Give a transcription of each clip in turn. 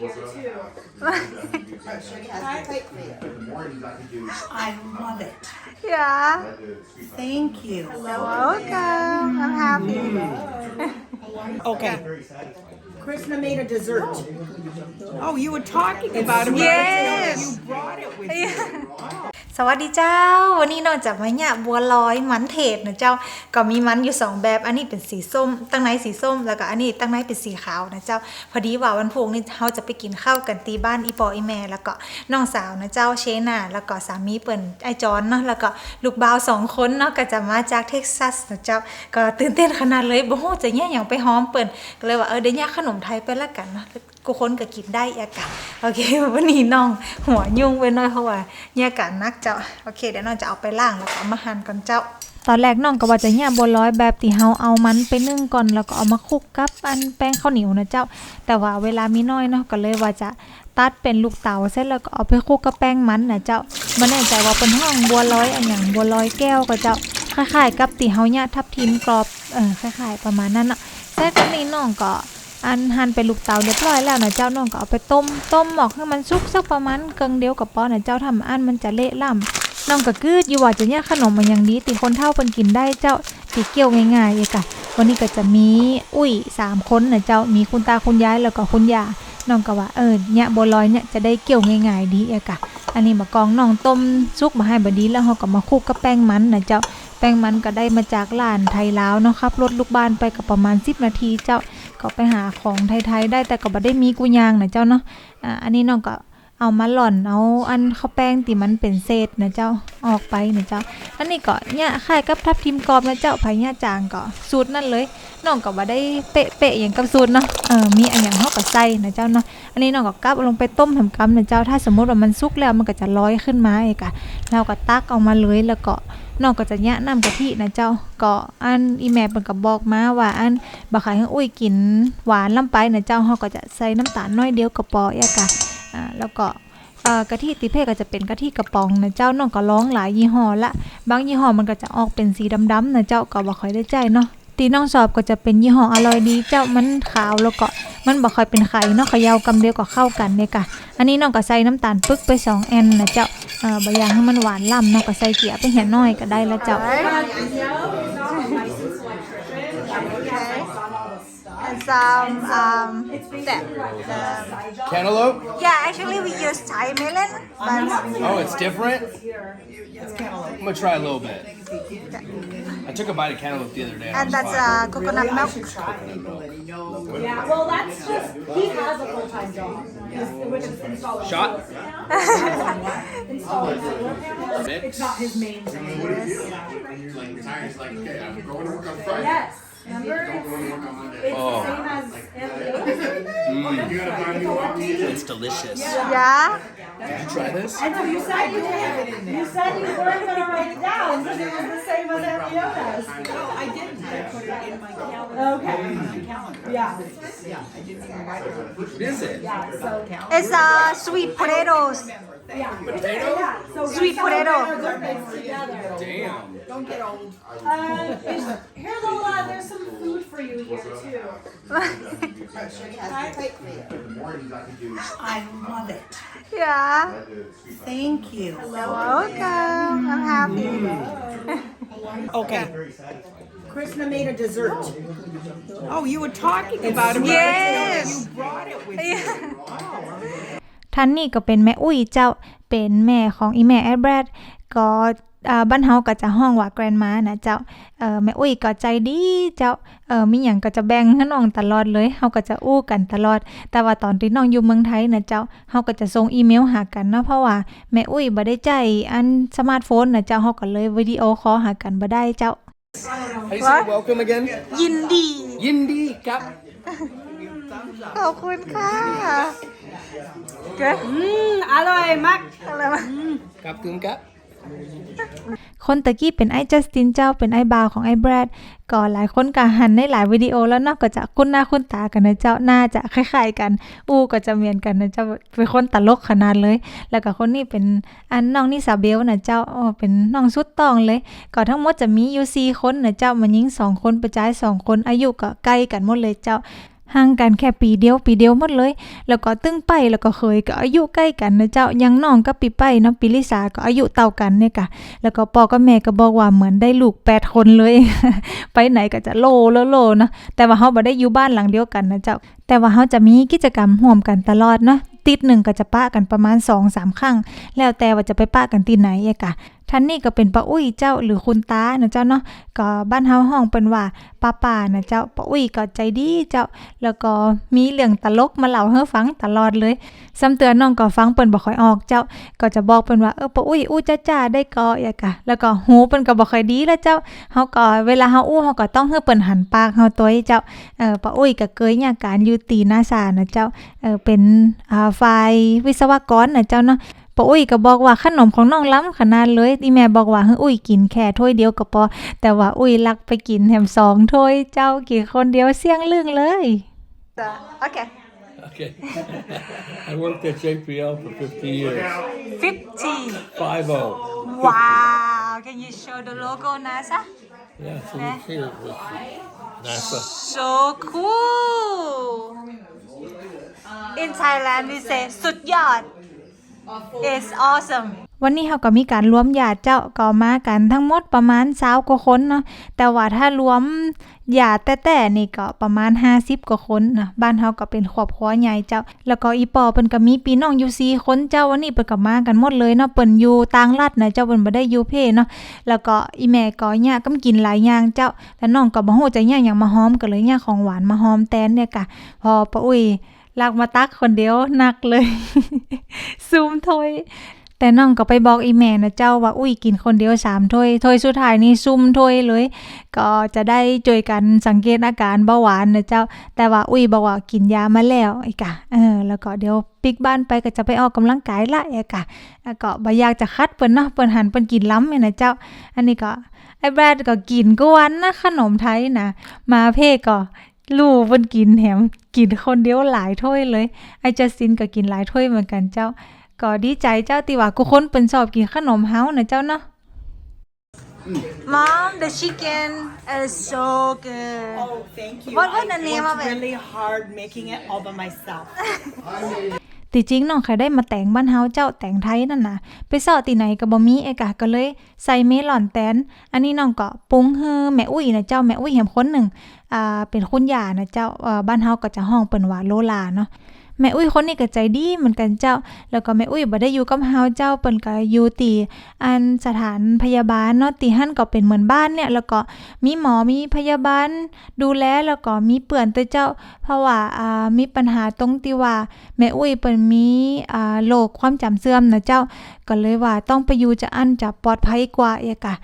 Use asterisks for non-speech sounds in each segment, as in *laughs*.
here too. I love it. Yeah. Thank you. You're welcome. I'm happy. Okay. Krishna made a dessert. Oh, you were talking about it. Yes. You brought it with you. สวัสดีเจ้า วันนี้นอกจากมาเนี่ยบัวลอยมันเทศนะเจ้าก็มีมันอยู่สองแบบ อันนี้เป็นสีส้ม ตั้งในสีส้ม แล้วก็อันนี้ตั้งในเป็นสีขาวนะเจ้า พอดีว่าวันพุธนี้เราจะไปกินข้าวกันตีบ้านอีปออีแม่แล้วก็น้องสาวนะเจ้าเชนาแล้วก็สามีเปิ่นไอจอนเนาะแล้วก็ลูกบ่าวสองคนเนาะก็จะมาจากเท็กซัสนะเจ้าก็ตื่นเต้นขนาดเลยบ่ฮู้จะเนี่ยอย่างไปหอมเปิ่นก็เลยว่าเออเดี๋ยวเนี่ขนมไทยไปละกันเนาะกูค้นก็กินได้อากาศโอเควันนี้น้องหัวยุ่งไปหน่อยเพราะว่าเนี่ยอากาศนักเจ้าโอเคเดี๋ยวน้องจะเอาไปล่างแล้วก็เอามาหั่นก่อนเจ้า ตอนแรกน้องก็ว่าจะเนี่ยบัวลอยแบบที่เฮาเอามันไปนึ่งก่อนแล้วก็เอามาคลุกกับอันแป้งข้าวเหนียวนะเจ้า แต่ว่าเวลามีน้อยเนาะก็เลยว่าจะตัดเป็นลูกเต๋าเสร็จแล้วก็เอาไปคลุกกับแป้งมันนะเจ้าไม่แน่ใจว่าเป็นห้องบัวลอยอันอย่างบัวลอยแก้วก็เจ้าคล้ายๆกับที่เฮาเนี่ยทับทิมกรอบเออคล้ายๆประมาณนั้นเนาะเสร็จก็นี้น้องก็ อันหั่นเป็นลูกเต๋าเรียบร้อยแล้วนะเจ้าน้องก็เอาไปต้มต้มหมอกให้มันสุกสักประมาณเกิงเดียวกับป้อนะเจ้าทำอันมันจะเละล่ำน้องก็กืดอยู่ว่าจะเนี่ยขนมมันอย่างนี้ติคนเท่าเพิ่นกินได้เจ้าติเกี่ยวง่ายๆเอกะวันนี้ก็จะมีอุ้ยสามคนนะเจ้ามีคุณตาคุณยายแล้วก็คุณย่าน้องก็ว่าเออเนี่ยบัวลอยเนี่ยจะได้เกี่ยวง่ายๆดีเอกะอันนี้มากองน้องต้มสุกมาให้บดนีแล้วเราก็มาคลุกกับแป้งมันนะเจ้าแป้งมันก็ได้มาจากร้านไทยลาวเนาะครับรถลูกบ้านไปกับประมาณ10นาทีเจ้า ก็ไปหาของไทยๆได้แต่ก็บ่ได้มีกุยางนะเจ้าเนาะอ่าอันนี้น้องก็เอามาหล่อนเอาอันข้าวแป้งที่มันเป็นเศษนะเจ้า ออกไปนะเจ้าอันนี้ก็เนี่ยคล้ายกับทับทิมกรอบนะเจ้าไผเนี่ยจางก็สูตรนั่นเลยน้องก็บ่ได้เป๊ะๆอย่างกับสูตรเนาะเออมีอันอย่างเฮาก็ใส่นะเจ้าเนาะอันนี้น้องก็กลับเอาลงไปต้มทำกำนะเจ้าถ้าสมมุติว่ามันสุกแล้วมันก็จะลอยขึ้นมาเอกะเราก็ตักออกมาเลยแล้วก็น้องก็จะเนี่ยน้ำกะทินะเจ้าก็อันอีแม่เพิ่นก็บอกมาว่าอันบ่ขายให้อุ้ยกินหวานลำไปนะเจ้าเฮาก็จะใส่น้ำตาลน้อยเดียวกระปอเอกะอ่าแล้วก่อ กะทิติเพ่ก็จะเป็นกะทิกระป๋องนะเจ้าน้องก็ร้องหลายยี่ห้อละ บางยี่ห้อมันก็จะออกเป็นสีดำๆนะเจ้าก็บ่ค่อยได้ใจเนาะตีน้องสอบก็จะเป็นยี่ห้ออร่อยดีเจ้ามันขาวแล้วก็มันบ่ค่อยเป็นไข่เนาะขยาวกำเดียวก็เข้ากันเนี่ะอันนี้น้องก็ใส่น้ำตาลปึ๊กไป2แอนนะเจ้าเอ่อบ่อยากให้มันหวานล่ำน้องก็ใส่เกลือไปเหี่ยน้อยก็ได้ล้วเจ้า and some um that Cantaloupe? yeah actually we use Thai melon but Oh, it's different? I'm gonna try a little bit. I took a bite of cantaloupe the other day. and that's uh, coconut milk Yeah, well, that's just, he has a full-time job, he's- which is installing. Shot? *laughs* Installing. Mix? It's not his main thing. Yes, remember? It's, it's Oh. the same as MBA. It's delicious. yeah Did you try this? And so you said you did, you said you weren't gonna write it down, because it was the same as Ambiota's. No, I didn't. I put it in my calendar. Okay, My calendar. yeah, Yeah, I didn't even write it What is it? yeah, so, it's uh sweet potatoes yeah. Yeah, so we Sweet potato. celebrate our birthdays together. Damn. Don't get old. Uh, is, here Lola, there's some food for you here too. I love it. yeah Thank you. you're welcome I'm happy Okay. Krishna made a dessert. Oh, you were talking about it. Yes. You brought it with you. ท่านนี่ก็เป็นแม่อุ้ยเจ้าเป็นแม่ของอีแม่แอดแบรดก็อ่า บ้านเฮาก็จะห้องว่าแกรนมานะเจ้าเออแม่อุ้ยก็ใจดีเจ้าเออมีหยังก็จะแบ่งให้น้องตลอดเลยเฮาก็จะอู้กันตลอด แต่ว่าตอนที่น้องอยู่เมืองไทยนะเจ้าเฮาก็จะส่งอีเมลหากันเนาะเพราะว่าแม่อุ้ยบ่ได้ใจอันสมาร์ทโฟนนะเจ้าเฮาก็เลยวิดีโอคอลหากันบ่ได้เจ้า How do you say welcome again? ยินดี Yindi Kap. ขอบคุณค่ะเก๋ Mmm, alloy mak. อะไรวะ Kap Kun Kap. ค คนตะกี้เป็นไอ้จัสตินเจ้าเป็นไอ้บาวของไอ้แบรดก็หลายคนก็หันในหลายวิดีโอแล้วเนาะก็จะคุ้นหน้าคุ้นตากันนะเจ้าหน้าจะคล้ายๆกัน อู้ก็จะเหมือนกันนะเจ้าเป็นคนตลกขนาดเลย แล้วก็คนนี้เป็นอันน้องนิสาเบลนะเจ้าอ๋อเป็นน้องสุดตองเลย ก็ทั้งหมดจะมีอยู่4คนนะเจ้ามันยิงสองคนประจายสองคนอายุก็ใกล้กันหมดเลยเจ้า ห่างกันแค่ปีเดียวปีเดียวหมดเลย แล้วก็ตึ้งไปแล้วก็เคยก็อายุใกล้กันนะเจ้ายังน้องกับปีไปเนาะปีลิสาก็อายุเท่ากันเนี่ยกะแล้วก็ปอกับแม่ก็บอกว่าเหมือนได้ลูกแปดคนเลย ไปไหนก็จะโลโลโลนะแต่ว่าเฮาบ่ได้อยู่บ้านหลังเดียวกันนะเจ้า แต่ว่าเฮาจะมีกิจกรรมร่วมกันตลอดเนาะติดหนึ่งก็จะปะกันประมาณ2-3ครั้งแล้วแต่ว่าจะไปปะกันที่ไหนเอกะ ท่านนี่ก็เป็นป้าอุ้ยเจ้าหรือคุณตานะเจ้าเนาะก็บ้านเฮาห้องเปิ้นว่าป้าป่านะเจ้าป้าอุ้ยก็ใจดีเจ้าแล้วก็มีเรื่องตลกมาเล่าให้ฟังตลอดเลยซ้ำเตือนน้องก็ฟังเปิ้นบ่ค่อยออกเจ้าก็จะบอกเปิ้นว่าเออป้าอุ้ยอู้จ้าจ้าได้ก็อย่ากะแล้วก็หูเปิ้นก็บ่ค่อยดีแล้วเจ้าเฮาก็เวลาเฮาอู้เฮาก็ต้องให้เปิ้นหันปากเฮาตัวให้เจ้าเออป้าอุ้ยก็เคยเนี่ยการอยู่ตีนาซานะเจ้าเออเป็นอ่าฝ่ายวิศวกรนะเจ้าเนาะ ป้าอุ้ยก็บอกว่าขนมของน้องล้ำขนาดเลยอีแม่บอกว่าให้อุ้ยกินแค่ถ้วยเดียวก็พอแต่ว่าอุ้ยลักไปกินแถมสองถ้วยเจ้ากินคนเดียวเสี่ยงเรื่องเลยโอเค Okay. I worked at JPL for 50 years. 50 Five oh. Wow, can you show the logo NASA? Yeah, so you see it with NASA. So cool. In Thailand we say สุดยอด It's awesome วันนี้เขาก็มีการรวมญาติเจ้าก็มากันทั้งหมดประมาณ20กว่าคนเนาะแต่ว่าถ้ารวมญาติแต่ๆนี่ก็ประมาณ 50 กว่าคนนะบ้านเฮาก็เป็นครอบครัวใหญ่เจ้า แล้วก็อีปอเปิ้นก็มีพี่น้องอยู่4คนเจ้าวันนี้เปิ้นก็มากันหมดเลยเนาะเปิ้นอยู่ต่างรัฐนะเจ้าเปิ้นบ่ได้อยู่เพเนาะแล้วก็อีแม่ก็ย่าก็กินหลายอย่างเจ้าแต่น้องก็บ่ฮู้จะย่าหยังมาหอมก็เลยย่าของหวานมาหอมแทนเนี่ยกะพอป้าอุ้ย ลากมาตักคนเดียวหนักเลย ซูมถ้วย แต่น้องก็ไปบอกอีแม่นะเจ้าว่าอุ้ยกินคนเดียวสามถ้วยถ้วยสุดท้ายนี่ซุ่มถ้วยเลย ก็จะได้ช่วยกันสังเกตอาการเบาหวานนะเจ้า แต่ว่าอุ้ยบอกว่ากินยามาแล้วไอ้กะเออแล้วก็เดี๋ยวปิกบ้านไปก็จะไปออกกำลังกายละไอ้กะแล้วก็บ่อยากจะคัดเปิ้นเนาะเปิ้นหันเปิ้นกินล้ำเนี่ยนะเจ้า อันนี้ก็ไอ้แบรดก็กินกวนนะขนมไทยนะมาเพ่ก็ ลูกเพิ่นกินแถมกินคนเดียวหลายถ้วยเลย ไอ้จัสตินก็กินหลายถ้วยเหมือนกันเจ้า ก็ดีใจเจ้าที่ว่ากูคนเปิ้นชอบกินขนมเฮานะเจ้าเนาะ Mom the chicken is so good Oh, thank you. What was I the name worked of it? really hard making it all by myself. ติจริงน้องเคยได้มาแต่งบ้านเฮาเจ้าแต่งไทยนั่นน่ะไปเสาะที่ไหนก็บ่มีเอกะก็เลย ใส่เมลอนแตน อันนี้น้องก็ปรุงเฮอแม่อุ้ยนะเจ้าแม่อุ้ยแหมคนหนึ่ง อ่าเป็นคุณย่านะเจ้าอ่อบ้านเฮาก็จะห้องเปิ้นว่าโลลาเนาะแม่อุ้ยคนนี้ก็ใจดีเหมือนกันเจ้า แล้วก็แม่อุ้ยบ่ได้อยู่กับเฮาเจ้าเปิ้นก็อยู่ตีอันสถานพยาบาลเนาะตีหั่นก็เป็นเหมือนบ้านเนี่ย แล้วก็มีหมอมีพยาบาล ดูแลแล้วก็มีเปื่อนตัวเจ้า เพราะว่าอ่ามีปัญหาตรงที่ว่าแม่อุ้ยเปิ้นมีอ่าโรคความจำเสื่อมนะเจ้า ก็เลยว่าต้องไปอยู่จะอันจะปลอดภัยกว่าเอกะ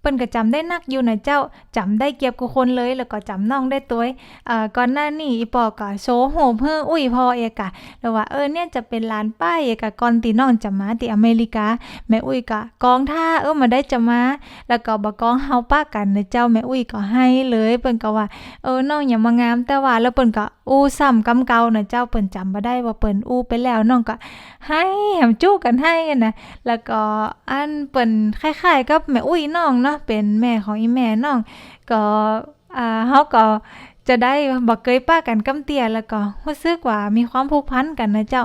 เปิ้นก็จำได้นักอยู่นะเจ้าจำได้เก็บกูคนเลย แล้วก็จำน้องได้ตัวเอ่อก่อนหน้านี้อีปอก็โชว์โหมเพ้ออุ้ยพอเอกะแล้วว่าเออเนี่ยจะเป็นร้านป้ายเอกะก่อนตีน้องจะมาที่อเมริกา แม่อุ้ยก็กองท่าเออมาได้จะมา แล้วก็บ่กองเฮาป้ากันนะเจ้าแม่อุ้ยก็ให้เลย เปิ้นก็ว่าเออน้องอย่ามางามแต่ว่าแล้วเปิ้นก็ อู้ซ้ำกำเก่านะเจ้าเปิ้นจำบ่ได้ว่าเปิ้นอู้ไปแล้วน้องก็ให้แหมจู้กันให้นะแล้วก็อันเปิ้นคล้ายๆกับแม่อุ้ยน้องเนาะเป็นแม่ของอีแม่น้องก็อ่าเฮาก็จะได้บอกเคยป้ากันกำเตียแล้วก็รู้สึกว่ามีความผูกพันกันนะเจ้า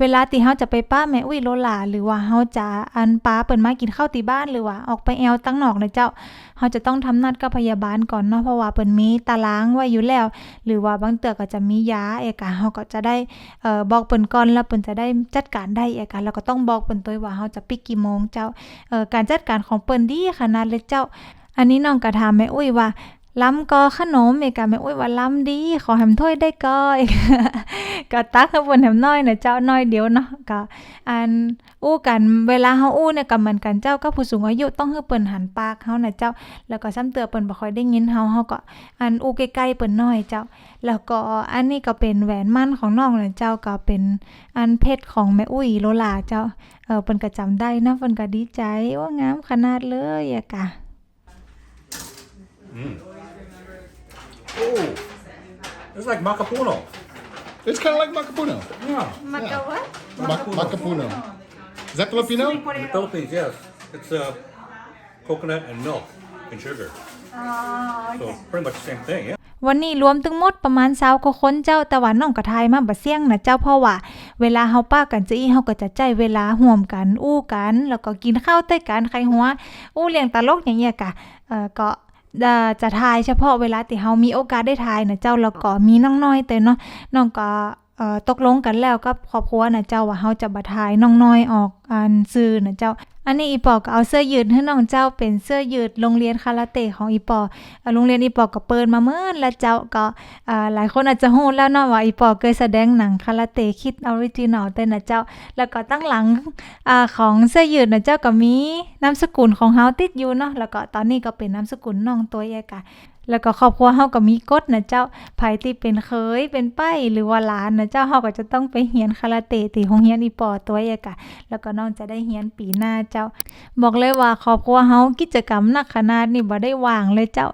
เวลาที่เฮาจะไปป้าแม่อุ้ยโลหลาหรือว่าเฮาจะอันป้าเปิ้นมากินข้าวที่บ้านหรือว่าออกไปแอวตั้งนอกนะเจ้าเฮาจะต้องทำนัดกับพยาบาลก่อนเนาะเพราะว่าเปิ้นมีตารางไว้อยู่แล้ว หรือว่าบางเตือก็จะมียาเอกะเฮาก็จะได้เอ่อบอกเปิ้นก่อนแล้วเปิ้นจะได้จัดการได้เอกะแล้วก็ต้องบอกเปิ้นตัวว่าเฮาจะปิดกี่โมงเจ้าเอ่อการจัดการของเปิ้นดีขนาดเลยเจ้า อันนี้น้องก็ถามแม่อุ้ยว่า ล้ำก็ขนมเอกะแม่อุ้ยว่าล้ำดี ขอแฮมถ้วยได้ก็เอกะก็ตักให้เพิ่นแฮมน้อยนะเจ้าน้อยเดียวเนาะก็อันอู้กันเวลาเฮาอู้เนี่ยก็เหมือนกันเจ้ากับผู้สูงอายุต้องให้เปิ้นหันปากเฮาน่ะเจ้า แล้วก็ซ้ำเตือเปิ้นบ่ค่อยได้ยินเฮาเฮาก็อันอู้ใกล้ๆเปิ้นน้อยเจ้า แล้วก็อันนี้ก็เป็นแหวนมั่นของน้องน่ะเจ้าก็เป็นอันเพชรของแม่อุ้ยโลลาเจ้าเออเปิ้นก็จำได้นาะเปิ้นก็ดีใจว่างามขนาดเลยอะกะ Oh, it's like macapuno. It's kind of like macapuno. Yeah. Maka what? Mac- macapuno. Is that Filipino? In the Philippines, yes. It's uh, coconut and milk and sugar. อ๋อโอ So เค pretty much the same thing, yeah. วันนี้รวมทั้งหมดประมาณ20กว่าคนเจ้าแต่ว่าน้องก็ทายมาบ่เสี่ยงนะเจ้าเพราะว่า เวลาเฮาป้ากันจะอีเฮาก็จะใจเวลาร่วมกันอู้กัน แล้วก็กินข้าวด้วยกันใครหัว อู้เลี้ยงตลกอย่างเงี้ยกะเอ่อก็เอ่อ จะทายเฉพาะเวลาที่เฮามีโอกาสได้ทายนะเจ้าแล้วก็มีน้องน้อยแต่เนาะน้องก็ ตกลงกันแล้วกับครอบครัวนะเจ้าว่าเฮาจะบ่ทายน้องน้อยออกอันซื่อนะเจ้า อันนี้อีปอก็เอาเสื้อยืดให้น้องเจ้าเป็นเสื้อยืดโรงเรียนคาราเต้ของอีปอโรงเรียนอีปอก็เปิดมาเมื่อแล้วเจ้าก็หลายคนอาจจะฮู้แล้วเนาะว่าอีปอเคยแสดงหนังคาราเต้คิดออริจินอลแต่นะเจ้า แล้วก็ตั้งหลังอของเสื้อยืดนะเจ้าก็มีนามสกุลของเฮาติดอยู่เนาะแล้วก็ตอนนี้ก็เป็นนามสกุลน้องตัวเอกะ แล้วก็ครอบครัวเฮาก็มีกฎนะเจ้าไผที่เป็นเคยเป็นป้ายหรือว่าหลานนะเจ้าเฮาก็จะต้องไปเรียนคาราเต้ที่โรงเรียนอีปอตัวเอกะ แล้วก็น้องจะได้เรียนปีหน้าเจ้า บอกเลยว่าครอบครัวเฮากิจกรรมหนักขนาดนี้บ่ได้ว่างเลยเจ้า